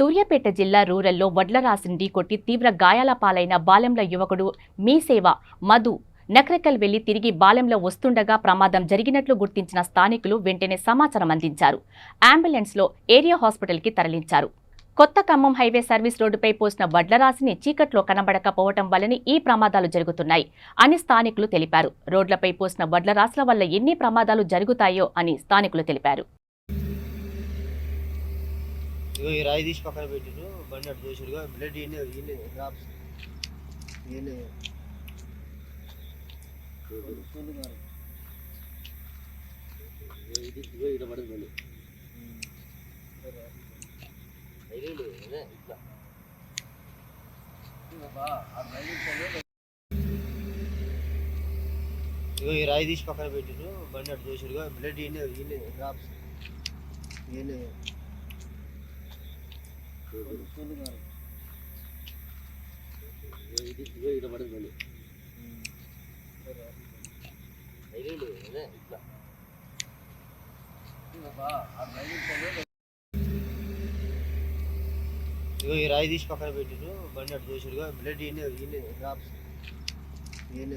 సూర్యాపేట జిల్లా రూరల్లో వడ్లరాశిని ఢీకొట్టి తీవ్ర గాయాల పాలైన బాలెంల యువకుడు మీ సేవ మధు నక్రకల్ వెళ్ళి తిరిగి బాలెంలో వస్తుండగా ప్రమాదం జరిగినట్లు గుర్తించిన స్థానికులు వెంటనే సమాచారం అందించారు. అంబులెన్స్లో ఏరియా హాస్పిటల్కి తరలించారు. కొత్త ఖమ్మం హైవే సర్వీస్ రోడ్డుపై పోసిన వడ్లరాశిని చీకట్లో కనబడకపోవటం వల్లనే ఈ ప్రమాదాలు జరుగుతున్నాయి అని స్థానికులు తెలిపారు. రోడ్లపై పోసిన వడ్లరాశుల వల్ల ఎన్ని ప్రమాదాలు జరుగుతాయో అని స్థానికులు తెలిపారు. ఇగో ఈ రాయి తీసి పక్కన పెట్టిండు బండి అటు చూసిరుగా బ్లడ్ ఈయన ఈయన డ్రాప్స్. ఈయన. ఇది ఇగో ఇక్కడ పడదు బండి ఇట్లా ఇగో ఈ రాయి తీసి పక్కన పెట్టిండు బండి అటు చూసిరుగా బ్లడ్ ఈయన ఈయన డ్రాప్స్. ఈయన. ఇగో ఇట్లా ఇగో ఈ రాయి తీసి పక్కన పెట్టిరు బండి అటు చూసిరుగా బ్లడ్ ఈయన ఈయన డ్రాప్స్. ఈయన.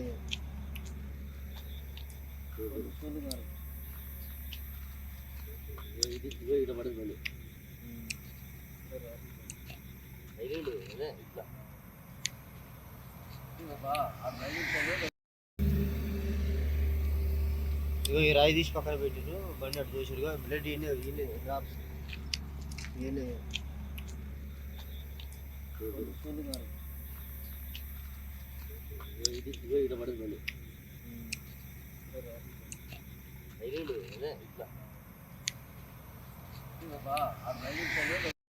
ఇగో ఇక్కడ పడదు బండి ఐదేళ్ళు అదే ఇట్లా ఇగో ఈ రాయి తీసి పక్కన పెట్టిరు బండి అటు చూసిరుగా బ్లడ్ ఈయన ఈయన డ్రాప్స్ ఈయన. ఇది ఇగో ఇక్కడ పడదు బండి. ఇట్లా.